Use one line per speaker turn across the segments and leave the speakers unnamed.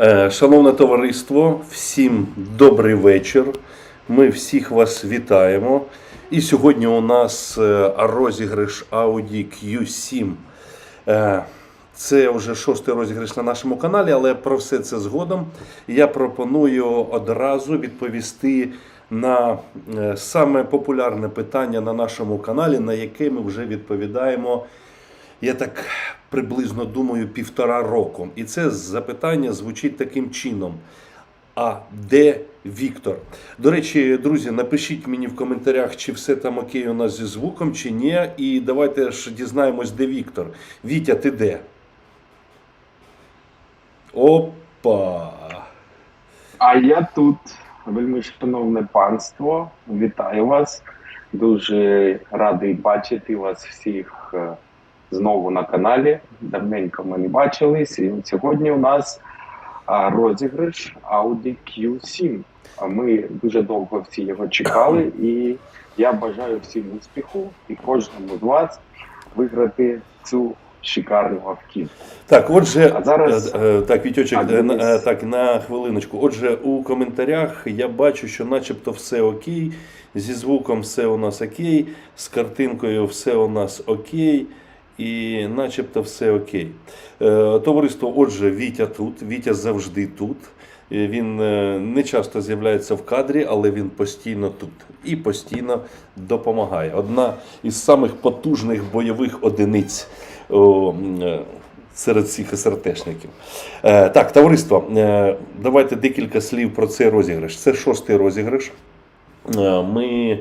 Е, Шановне товариство, всім добрий вечір. Ми всіх вас вітаємо. І сьогодні у нас е, розіграш Audi Q7. Е, Це вже шостий розіграш на нашому каналі, але про все це згодом. Я пропоную одразу відповісти на саме популярне питання на нашому каналі, на яке ми вже відповідаємо я так приблизно думаю, півтора року. І це запитання звучить таким чином. А де Віктор? До речі, друзі, напишіть мені в коментарях, чи все там окей у нас зі звуком, чи ні. І давайте ж дізнаємось, де Віктор. Вітя, ти де? Опа!
А я тут, вельми шановне панство, вітаю вас. Дуже радий бачити вас всіх е, знову на каналі. Давненько ми не бачились. І сьогодні у нас розіграш Audi Q7. Ми дуже довго всі його чекали, і я бажаю всім успіху і кожному з вас виграти цю шикарну автівку.
Так, отже,
А зараз-
е, е, так, Вітьочек,
А,
на- е, так, на хвилиночку. Отже, у коментарях я бачу, що начебто все окей, зі звуком все у нас окей, з картинкою все у нас окей, і начебто все окей. Е, Товариство, отже, Вітя тут, Вітя завжди тут. Е, Він е, не часто з'являється в кадрі, але він постійно тут і постійно допомагає. Одна із самих потужних бойових одиниць серед всіх СРТшників. Так, товариство, давайте декілька слів про цей розіграш. Це шостий розіграш. Ми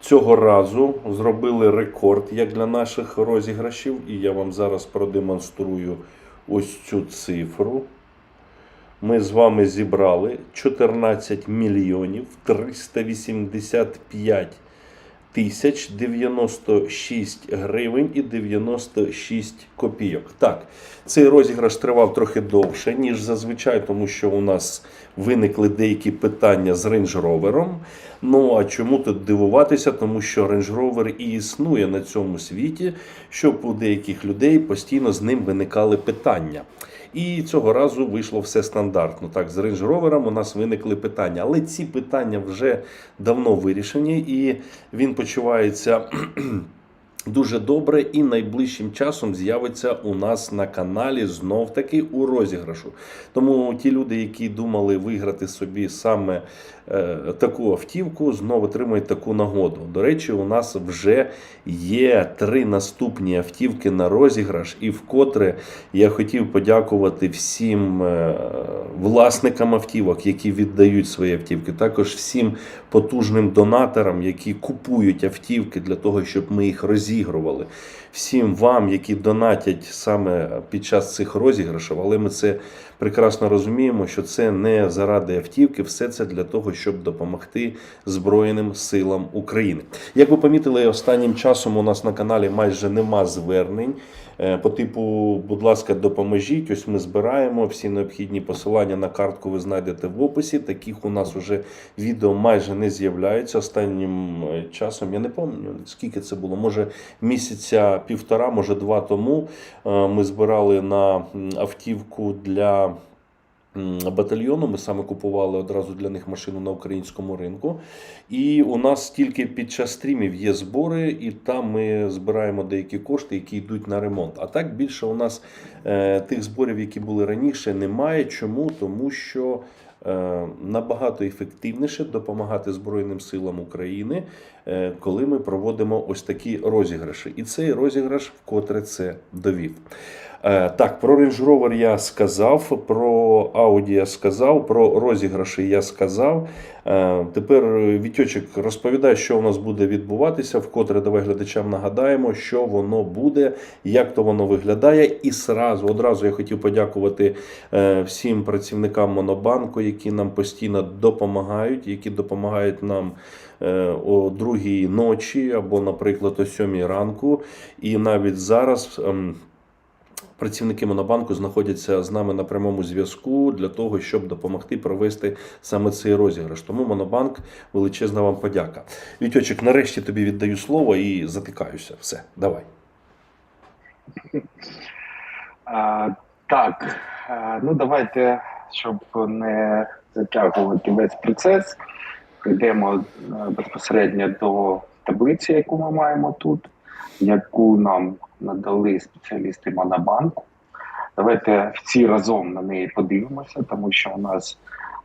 цього разу зробили рекорд як для наших розіграшів, і я вам зараз продемонструю ось цю цифру. Ми з вами зібрали 14 мільйонів 385 тисяч 96 гривень і 96 копійок. Так, цей розіграш тривав трохи довше, ніж зазвичай, тому що у нас виникли деякі питання з Range Rover. Ну а чому тут дивуватися? Тому що Range Rover і існує на цьому світі, щоб у деяких людей постійно з ним виникали питання. І цього разу вийшло все стандартно. Так, з Range Rover у нас виникли питання, але ці питання вже давно вирішені, і він почувається. Дуже добре і найближчим часом з'явиться у нас на каналі знов таки у розіграшу. Тому ті люди, які думали виграти собі саме таку автівку, знову отримають таку нагоду. До речі, у нас вже є три наступні автівки на розіграш, і вкотре я хотів подякувати всім е, власникам автівок, які віддають свої автівки, також всім потужним донаторам, які купують автівки для того, щоб ми їх розігрували. Всім вам, які донатять саме під час цих розіграшів, але ми це прекрасно розуміємо, що це не заради автівки, все це для того, щоб допомогти Збройним силам України. Як ви помітили, останнім часом у нас на каналі майже нема звернень. Е, По типу, будь ласка, допоможіть. Ось ми збираємо всі необхідні посилання на картку. Ви знайдете в описі. Таких у нас вже відео майже не з'являється. Останнім е, часом я не пам'ятаю, скільки це було. Може місяця півтора, може два тому. е, Ми збирали на автівку для. Батальйону ми саме купували одразу для них машину на українському ринку. І у нас тільки під час стрімів є збори, і там ми збираємо деякі кошти, які йдуть на ремонт. А так більше у нас е, тих зборів, які були раніше, немає. Чому? Тому що е, набагато ефективніше допомагати Збройним силам України, е, коли ми проводимо ось такі розіграші. І цей розіграш вкотре це довів. Е, Так, про Range Rover я сказав, про Audi я сказав, про розіграші я сказав. Е, Тепер Вітьочек розповідає, що у нас буде відбуватися. Вкотре давай глядачам нагадаємо, що воно буде, як то воно виглядає. І сразу, одразу я хотів подякувати е, всім працівникам Монобанку, які нам постійно допомагають, які допомагають нам о другій ночі або, наприклад, о сьомій ранку. І навіть зараз. Працівники Монобанку знаходяться з нами на прямому зв'язку для того, щоб допомогти провести саме цей розіграш. Тому Монобанк величезна вам подяка. Вітьочек, нарешті тобі віддаю слово і затикаюся. Все, давай.
А, так, а, ну давайте щоб не затягувати весь процес, прийдемо е, безпосередньо до таблиці, яку ми маємо тут, яку нам надали спеціалісти Монобанку. Давайте всі разом на неї подивимося, тому що у нас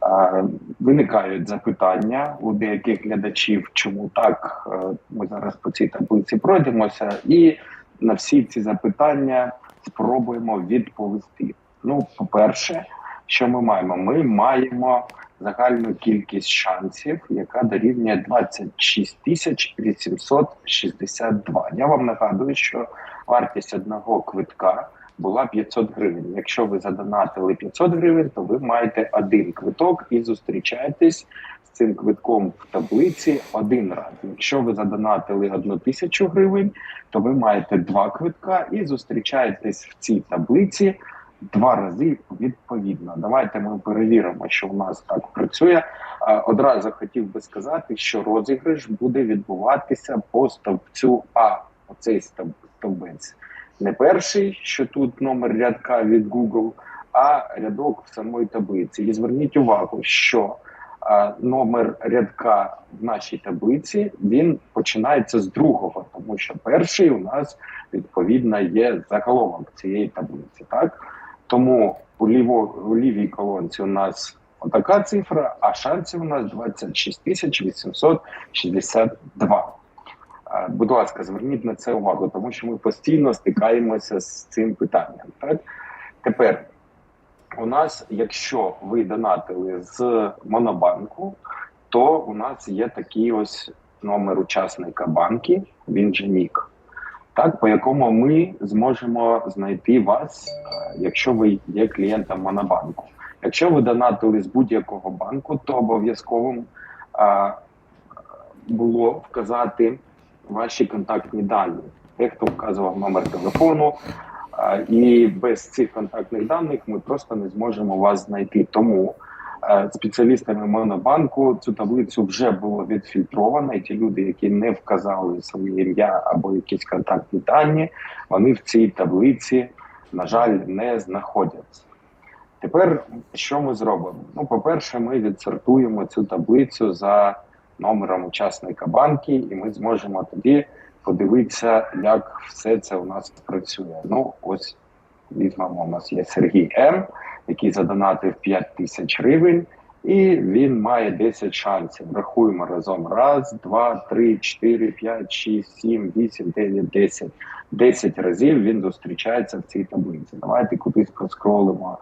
е, виникають запитання у деяких глядачів, чому так. Е, Ми зараз по цій таблиці пройдемося, і на всі ці запитання спробуємо відповісти. Ну, по-перше, що ми маємо? Ми маємо загальну кількість шансів, яка дорівнює 26 тисяч 862. Я вам нагадую, що вартість одного квитка була 500 гривень. Якщо ви задонатили 500 гривень, то ви маєте один квиток і зустрічаєтесь з цим квитком в таблиці один раз. Якщо ви задонатили одну тисячу гривень, то ви маєте два квитка і зустрічаєтесь в цій таблиці два рази відповідно. Давайте ми перевіримо, що у нас так працює. Одразу хотів би сказати, що розіграш буде відбуватися по стовпцю А. Оцей стовбець. Не перший, що тут номер рядка від Google, а рядок в самої таблиці. І зверніть увагу, що а, номер рядка в нашій таблиці він починається з другого, тому що перший у нас відповідно є заголовок цієї таблиці. Так тому у ліво у лівій колонці у нас отака цифра, а шансів у нас 26 тисяч 862. Е, Будь ласка, зверніть на це увагу, тому що ми постійно стикаємося з цим питанням. Так тепер у нас, якщо ви донатили з монобанку, то у нас є такий ось номер учасника банки, він же нік, так по якому ми зможемо знайти вас, е, якщо ви є клієнтом монобанку. Якщо ви донатили з будь-якого банку, то обов'язково е, було вказати ваші контактні дані. Дехто вказував номер телефону, а, і без цих контактних даних ми просто не зможемо вас знайти. Тому е, спеціалістами Монобанку цю таблицю вже було відфільтровано, і ті люди, які не вказали своє ім'я або якісь контактні дані, вони в цій таблиці, на жаль, не знаходяться. Тепер що ми зробимо? Ну, по-перше, ми відсортуємо цю таблицю за номером учасника банки, і ми зможемо тоді подивитися, як все це у нас працює. Ну, ось візьмемо, у нас є Сергій М, який задонатив 5 тисяч гривень, і він має 10 шансів. Рахуємо разом. Раз, два, три, чотири, п'ять, шість, сім, вісім, дев'ять, десять. Десять разів він зустрічається в цій таблиці. Давайте кудись проскролимо.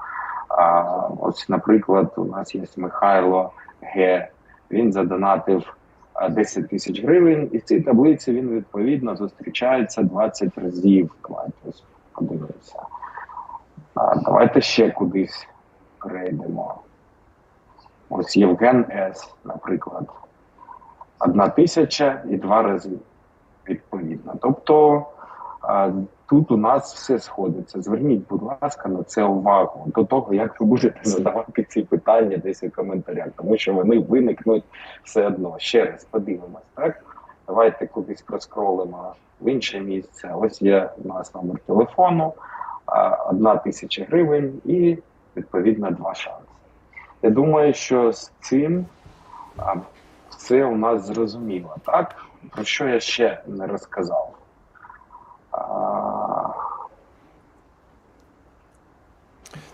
А, ось, наприклад, у нас є Михайло Г. Він задонатив а, 10 тисяч гривень, і в цій таблиці він відповідно зустрічається 20 разів. Давайте подивимося. А, давайте ще кудись перейдемо. Ось Євген С, наприклад. Одна тисяча і два рази відповідно. Тобто а, тут у нас все сходиться. Зверніть, будь ласка, на це увагу до того, як ви будете задавати ці питання десь у коментарях, тому що вони виникнуть все одно. Ще раз подивимось, так? Давайте кудись проскролимо в інше місце. Ось є у нас номер телефону, одна тисяча гривень і відповідно два шанси. Я думаю, що з цим все у нас зрозуміло, так? Про що я ще не розказав?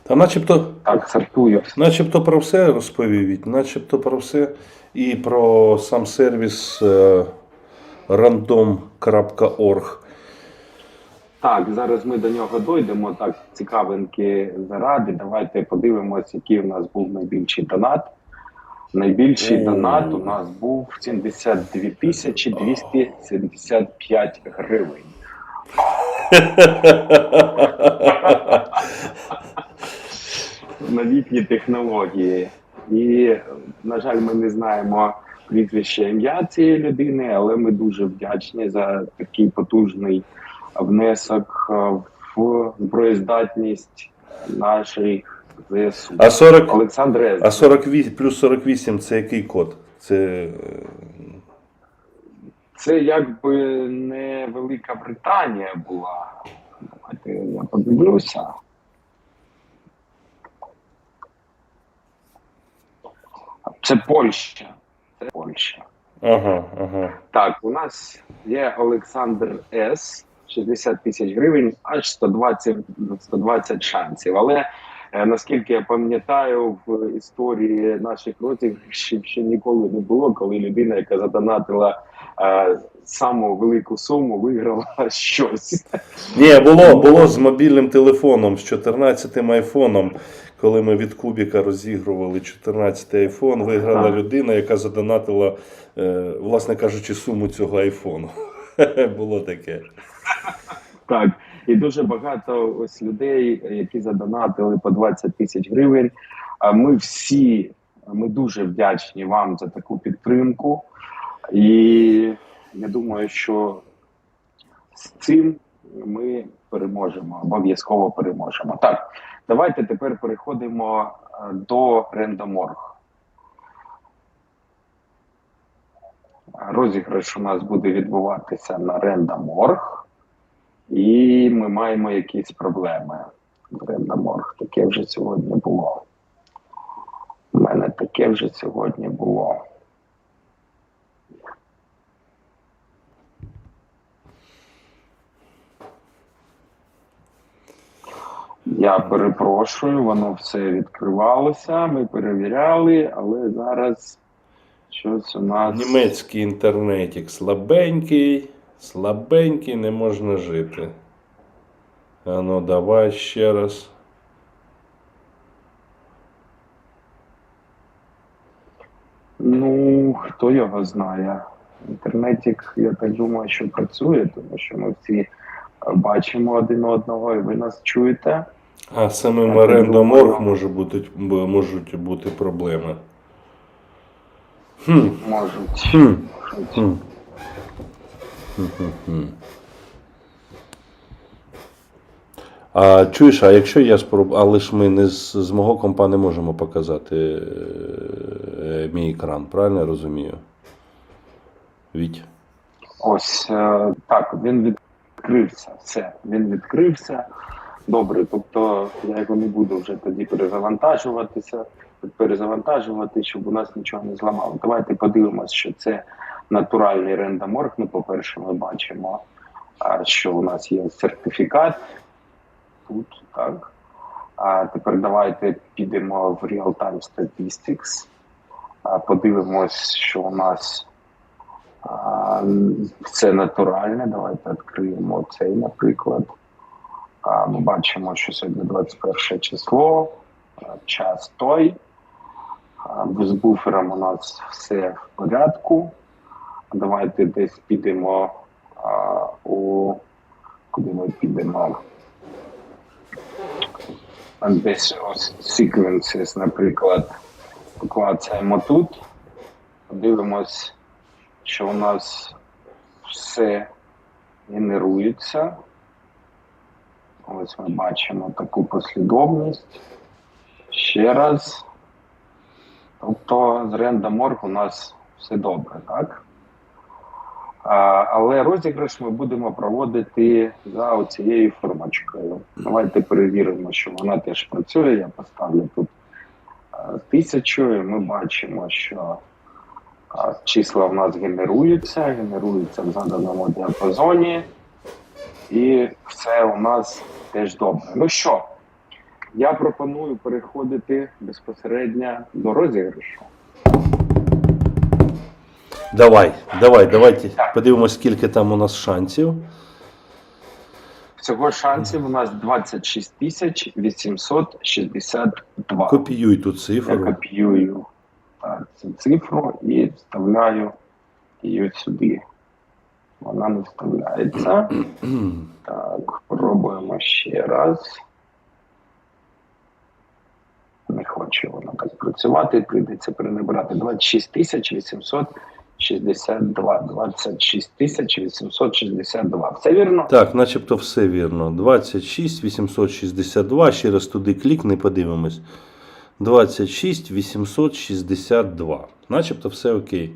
Та начебто,
так, сортую.
начебто про все розповів, начебто про все. І про сам сервіс е, random.org.
Так, зараз ми до нього дойдемо. Так, цікавинки заради. Давайте подивимось, який у нас був найбільший донат. Найбільший донат у нас був 72 тисячі 275 гривень. новітні технології. І, на жаль, ми не знаємо прізвище ім'я цієї людини, але ми дуже вдячні за такий потужний внесок е, в зброєздатність наших ЗСУ.
А 40,
Олександр
а 48, плюс 48 це який код? Це е,
це якби не Велика Британія була. Давайте я подивлюся. Це Польща. Це Польща.
Ага, ага.
Так, у нас є Олександр С. 60 тисяч гривень, аж 120, 120 шансів. Але е, наскільки я пам'ятаю, в історії наших розіграшів ще ніколи не було, коли людина, яка задонатила е, саму велику суму, виграла щось.
Ні, було, було з мобільним телефоном, з 14-м айфоном. Коли ми від Кубіка розігрували 14-й айфон, виграла
Так.
людина, яка задонатила, е, власне кажучи, суму цього айфону. Було таке.
Так, і дуже багато ось людей, які задонатили по 20 тисяч гривень. Ми всі ми дуже вдячні вам за таку підтримку. І я думаю, що з цим ми переможемо, обов'язково переможемо. Так, давайте тепер переходимо е, до рендоморг. Розіграш у нас буде відбуватися на рендоморг. І ми маємо якісь проблеми. Рендоморг. Таке вже сьогодні було. У мене таке вже сьогодні було. Я перепрошую, воно все відкривалося, ми перевіряли, але зараз щось у нас.
Німецький інтернетик слабенький, слабенький, не можна жити. А ну, давай ще раз.
Ну, хто його знає. Інтернетик, я так думаю, що працює, тому що ми всі бачимо один одного, і ви нас чуєте.
А самим орендоморг може бути, можуть бути проблеми. Хм,
Можуть.
хм,
можуть.
хм. А чуєш, а якщо я спробую, але ж ми не з, з мого компа не можемо показати е, мій екран, правильно я розумію? Віть.
Ось е, так, він відкрився. Все, він відкрився. Добре, тобто я його не буду вже тоді перезавантажуватися, перезавантажувати, щоб у нас нічого не зламало. Давайте подивимось, що це натуральний рендоморг. Ну, по-перше, ми бачимо, що у нас є сертифікат тут, так. А тепер давайте підемо в Real-Time Statistics, подивимось, що у нас а, Це натуральне. Давайте відкриємо цей, наприклад. Ми бачимо, що сьогодні 21 число, час той. А, З буфером у нас все в порядку. Давайте десь підемо а, у куди ми підемо. Десь ось sequences, наприклад, поклацаємо тут, подивимось що у нас все генерується. Ось ми бачимо таку послідовність. Ще раз. Тобто з рендоморг у нас все добре, так? Але розіграш ми будемо проводити за оцією формочкою. Давайте перевіримо, що вона теж працює. Я поставлю тут тисячу, і ми бачимо, що Числа в нас генеруються, генеруються в заданому діапазоні, і все у нас теж добре. Ну що, я пропоную переходити безпосередньо до розіграшу.
Давай, давай, давайте подивимось, скільки там у нас шансів.
Всього шансів у нас 26 тисяч 862.
Копіюй ту цифру.
Я копіюю так, цю цифру і вставляю її сюди. Вона не вставляється. Так, пробуємо ще раз. Не хоче воно так працювати, прийдеться перенабирати 26 тисяч 862. 26 тисяч 862. Все вірно?
Так, начебто все вірно. 26 862. Ще раз туди клікни, подивимось. 26 862. Начебто все окей.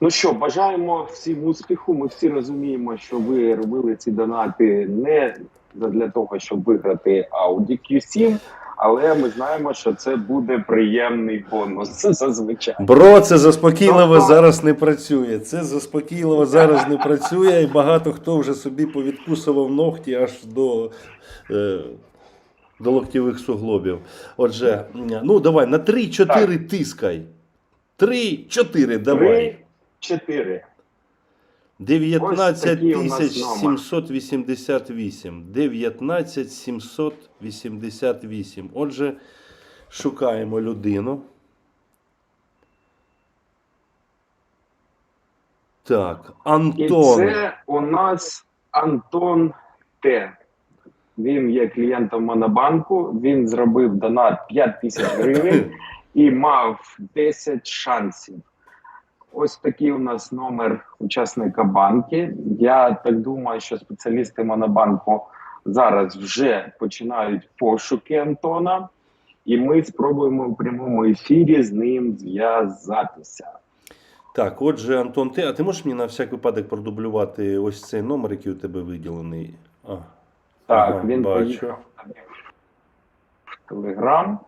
Ну що, бажаємо всім успіху. Ми всі розуміємо, що ви робили ці донати не для того, щоб виграти Audi Q7, але ми знаємо, що це буде приємний бонус зазвичай.
Бро, це заспокійливо
Тобто-
зараз не працює. Це заспокійливо зараз не працює, і багато хто вже собі повідкусував ногті аж до, е, до локтєвих суглобів. Отже, ну давай на 3-4 тискай. 3-4 давай.
Три, чотири.
19
Ось такий у нас
тисяч
номер.
788. 19 788. Отже, шукаємо людину. Так,
І це у нас Антон Т. Він є клієнтом Монобанку. Він зробив донат 5 тисяч гривень і мав 10 шансів. Ось такий у нас номер учасника банки. Я так думаю, що спеціалісти Монобанку зараз вже починають пошуки Антона, і ми спробуємо в прямому ефірі з ним зв'язатися.
Так, отже, Антон, ти, а ти можеш мені на всяк випадок продублювати ось цей номер, який у тебе виділений? А,
Так,
Ага,
він
бачу.
поїхав в Телеграм.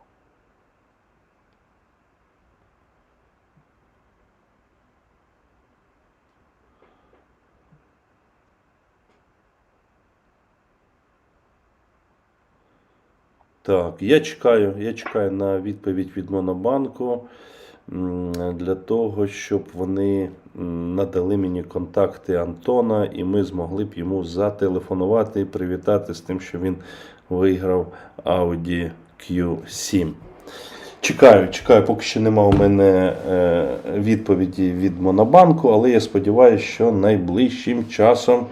Так, я чекаю, я чекаю на відповідь від Монобанку для того, щоб вони надали мені контакти Антона, і ми змогли б йому зателефонувати і привітати з тим, що він виграв Audi Q7. Чекаю, чекаю, поки що нема у мене е, відповіді від Монобанку, але я сподіваюся, що найближчим часом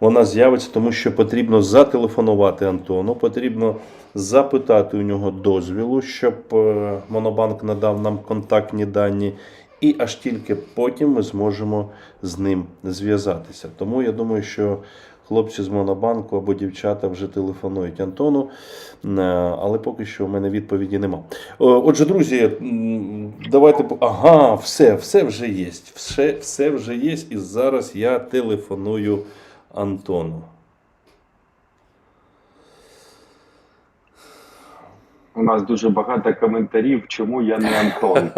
вона з'явиться, тому що потрібно зателефонувати Антону, потрібно запитати у нього дозвілу, щоб е, Монобанк надав нам контактні дані, і аж тільки потім ми зможемо з ним зв'язатися. Тому я думаю, що хлопці з Монобанку або дівчата вже телефонують Антону, е, але поки що у мене відповіді нема. Отже, друзі, давайте. Ага, все, все вже є. Все, все вже є, і зараз я телефоную Антону.
У нас дуже багато коментарів, чому я не Антон.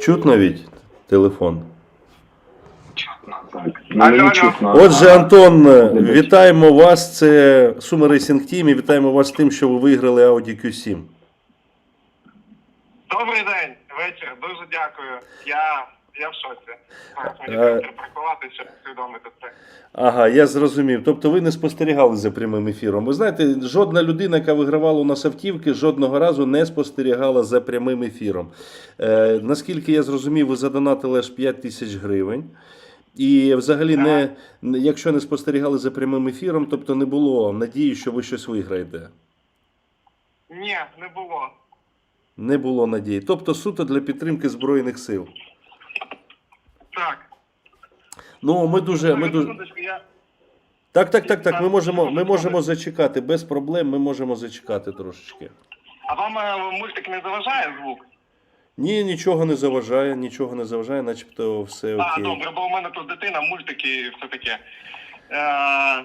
Чутно від телефон.
Чутно, так. Ну, мені
Алло, алло.
Отже, Антон, вітаємо вас. Це Суми Racing Team і вітаємо вас з тим, що ви виграли Audi Q7.
Добрий день, вечір. Дуже дякую. Я, я в шоці. Зараз мені
Е.
треба щоб усвідомити це.
Ага, я зрозумів. Тобто ви не спостерігали за прямим ефіром. Ви знаєте, жодна людина, яка вигравала у нас автівки, жодного разу не спостерігала за прямим ефіром. Е, наскільки я зрозумів, ви задонатили аж 5 тисяч гривень. І взагалі, не, якщо не спостерігали за прямим ефіром, тобто не було надії, що ви щось виграєте.
Ні, не було.
Не було надії. Тобто суто для підтримки Збройних сил.
Так.
Ну, ми дуже. Ми дуже... Так, так, так, так. Ми можемо, ми можемо зачекати. Без проблем ми можемо зачекати трошечки.
А вам е, мультик не заважає звук?
Ні, нічого не заважає, нічого не заважає, начебто все
А, добре, бо у мене тут дитина, мультики і все таке. Е,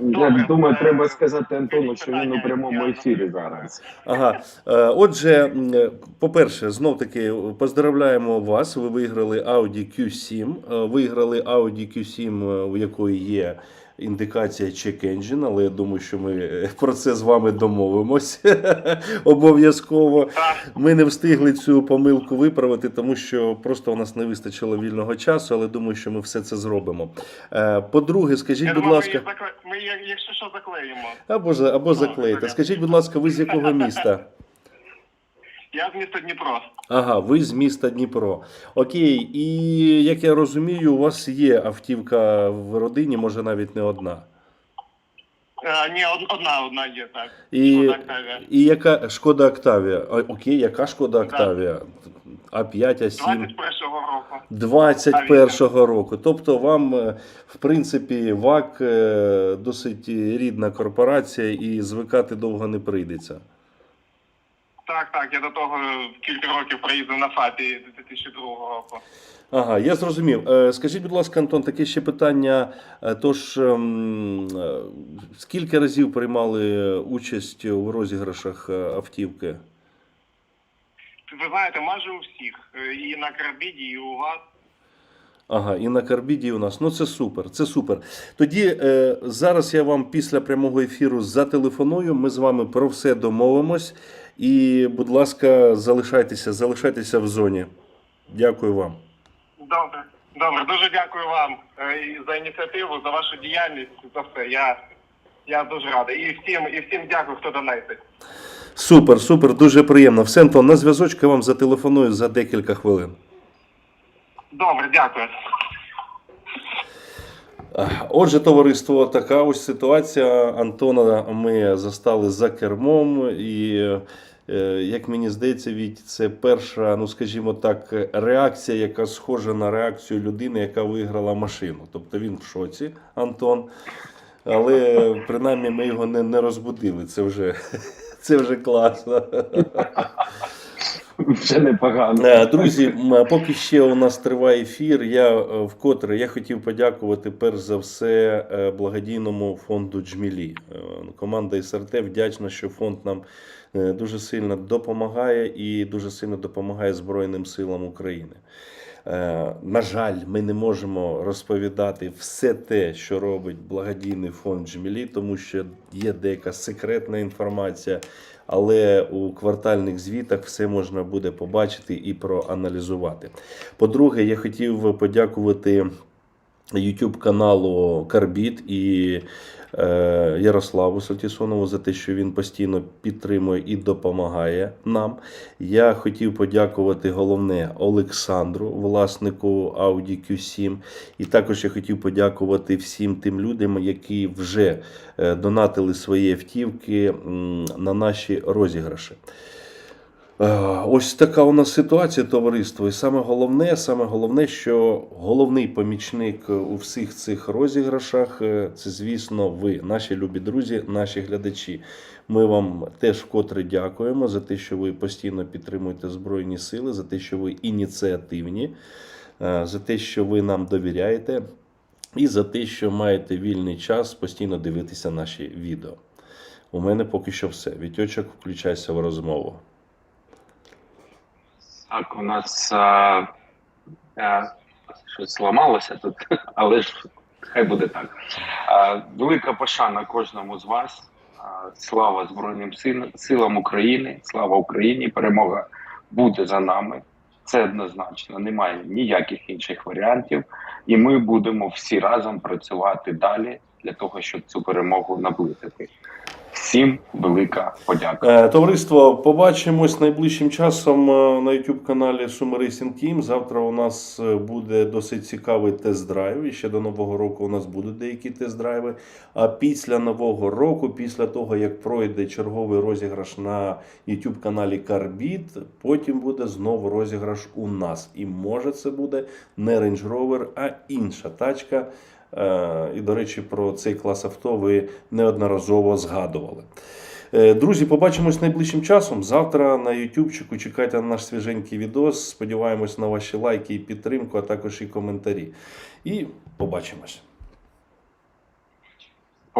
Я думаю, треба сказати Антону, що він у прямому ефірі зараз.
Ага. Е, Отже, е, по-перше, знов таки поздравляємо вас. Ви виграли Audi Q7. Е, Виграли Audi Q7, е, у якої є індикація Check Engine, але я думаю, що ми е, про це з вами домовимось обов'язково. Ми не встигли цю помилку виправити, тому що просто у нас не вистачило вільного часу, але думаю, що ми все це зробимо. Е, По-друге, скажіть,
Я
будь
думаю,
ласка,
ми, якщо що, заклеїмо.
або, або заклеїте. Скажіть, будь ласка, ви з якого міста?
Я з міста Дніпро.
Ага, ви з міста Дніпро. Окей, і як я розумію, у вас є автівка в родині, може навіть не одна.
Е, ні, од- одна, одна є, так.
І,
Шкода Октавія.
і яка шкода Октавія? А, Окей, яка шкода Октавія? А5, А7?
21-го року.
21-го року. Тобто вам, е, в принципі, ВАК е, досить рідна корпорація і звикати довго не прийдеться.
Так, так, я до того кілька років проїздив на ФАПі 2002 року.
Ага, я зрозумів. Е, Скажіть, будь ласка, Антон, таке ще питання. Е, Тож, ем, е, скільки разів приймали участь у розіграшах е, автівки?
Ви знаєте, майже у всіх. Е, І на Карбіді, і у вас.
Ага, і на карбіді у нас. Ну це супер, це супер. Тоді е, зараз я вам після прямого ефіру зателефоную. Ми з вами про все домовимось. І, будь ласка, залишайтеся, залишайтеся в зоні. Дякую вам.
Добре. Добре, дуже дякую вам е, за ініціативу, за вашу діяльність, за все. Я, я дуже радий. І всім, і всім дякую, хто донатить.
Супер, супер, дуже приємно. Все, Антон, на зв'язочку я вам зателефоную за декілька хвилин.
Добре, дякую.
Отже, товариство, така ось ситуація. Антона ми застали за кермом, і е, як мені здається, від це перша, ну скажімо так, реакція, яка схожа на реакцію людини, яка виграла машину. Тобто він в шоці, Антон. Але принаймні ми його не, не розбудили. Це вже, це вже класно.
Вже непогано.
Е, Друзі, поки ще у нас триває ефір. Я е, вкотре я хотів подякувати перш за все е, благодійному фонду Джмілі. Команда СРТ вдячна, що фонд нам дуже сильно допомагає і дуже сильно допомагає Збройним силам України. На жаль, ми не можемо розповідати все те, що робить благодійний фонд Джмілі, тому що є деяка секретна інформація. Але у квартальних звітах все можна буде побачити і проаналізувати. По-друге, я хотів подякувати YouTube каналу Карбіт і Ярославу Сатісонову за те, що він постійно підтримує і допомагає нам. Я хотів подякувати головне Олександру, власнику Audi Q7. І також я хотів подякувати всім тим людям, які вже е, донатили свої автівки на наші розіграші. Е, Ось така у нас ситуація, товариство. І саме головне, саме головне, що головний помічник у всіх цих розіграшах е, це, звісно, ви, наші любі друзі, наші глядачі. Ми вам теж вкотре дякуємо за те, що ви постійно підтримуєте Збройні Сили, за те, що ви ініціативні, е, за те, що ви нам довіряєте, і за те, що маєте вільний час постійно дивитися наші відео. У мене поки що все. Вітьочок, включайся в розмову.
Так, у нас а, а, щось зламалося тут, але ж хай буде так. А, велика пошана кожному з вас. А, слава Збройним Сил- силам України, слава Україні! Перемога буде за нами. Це однозначно, немає ніяких інших варіантів, і ми будемо всі разом працювати далі для того, щоб цю перемогу наблизити. Всім велика подяка.
Е, Товариство, побачимось найближчим часом е, на YouTube каналі Racing Team. Завтра у нас е, буде досить цікавий тест-драйв. І ще до нового року у нас будуть деякі тест-драйви. А після нового року, після того як пройде черговий розіграш на YouTube каналі Carbit, потім буде знову розіграш у нас. І може це буде не Range Rover, а інша тачка. Е, І, до речі, про цей клас авто ви неодноразово згадували. Е, Друзі, побачимось найближчим часом. Завтра на Ютубчику чекайте на наш свіженький відос. Сподіваємось на ваші лайки і підтримку, а також і коментарі. І побачимось.